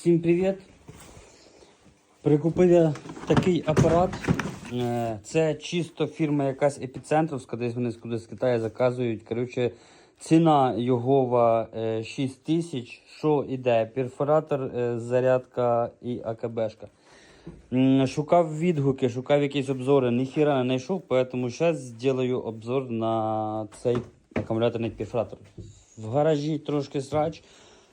Всім привіт! Прикупив я такий апарат. Е, Це чисто фірма якась епіцентровська, десь вони кудись з Китаю заказують. Коротше, ціна його 6 тисяч. Що іде? Перфоратор, е, зарядка і АКБшка. Шукав відгуки, шукав якісь обзори, ніхіра не знайшов, поэтому зараз зроблю обзор на цей акумуляторний перфоратор. В гаражі трошки срач.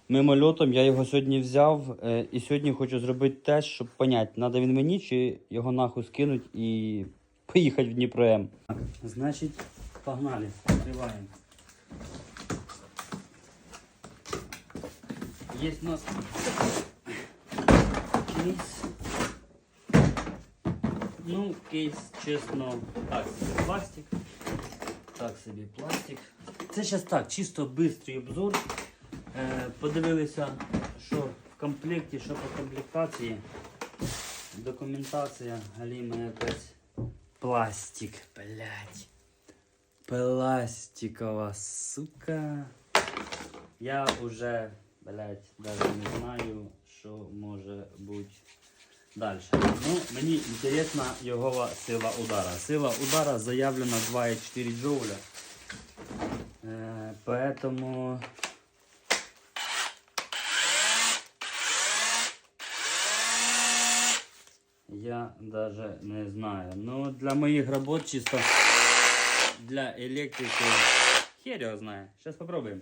Мимольотом я його сьогодні взяв е, і сьогодні хочу зробити тест, щоб поняти, треба він мені чи його нахуй скинуть і поїхати в Дніпро М. Значить, погнали, відкриваємо. Є у нас кейс. Ну, кейс, чесно, так пластик. Так собі пластик. Це зараз так, чисто бистрий обзор. Е, подивилися, що в комплекті, що по комплектації. Документація, галіма якась. Пластик, блядь. Пластикова, сука. Я уже, блядь, даже не знаю, що може бути далі. Ну, мені інтересна його сила удара. Сила удара заявлена 2,4 джоуля. Е, поэтому я даже не знаю. Ну, для моих работ чисто для электрики хер его знает. Сейчас попробуем.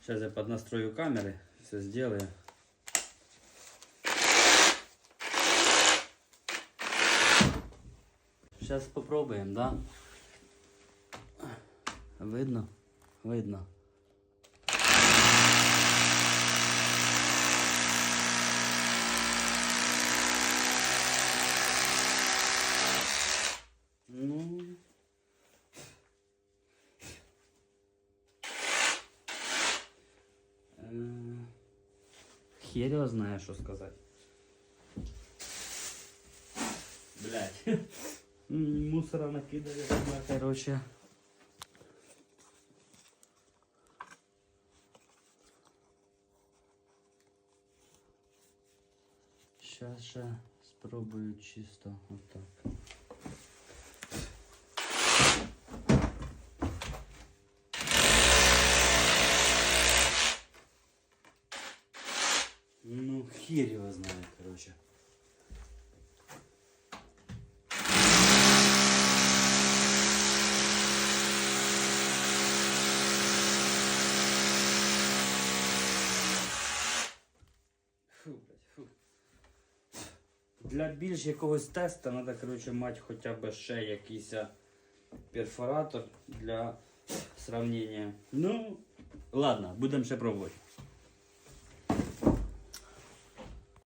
Сейчас я поднастрою камеры, все сделаю. Сейчас попробуем, да? Видно? Видно. Хер його знає, що сказати. Блять. Мусора накидали сюди, короче. Сейчас ще спробую чисто отак. Ну, хер его знает, короче. Фу, блядь, фу. Для більш якогось теста треба, короче, мати хоча б ще якийсь перфоратор для сравнення. Ну, ладно, будемо ще пробувати.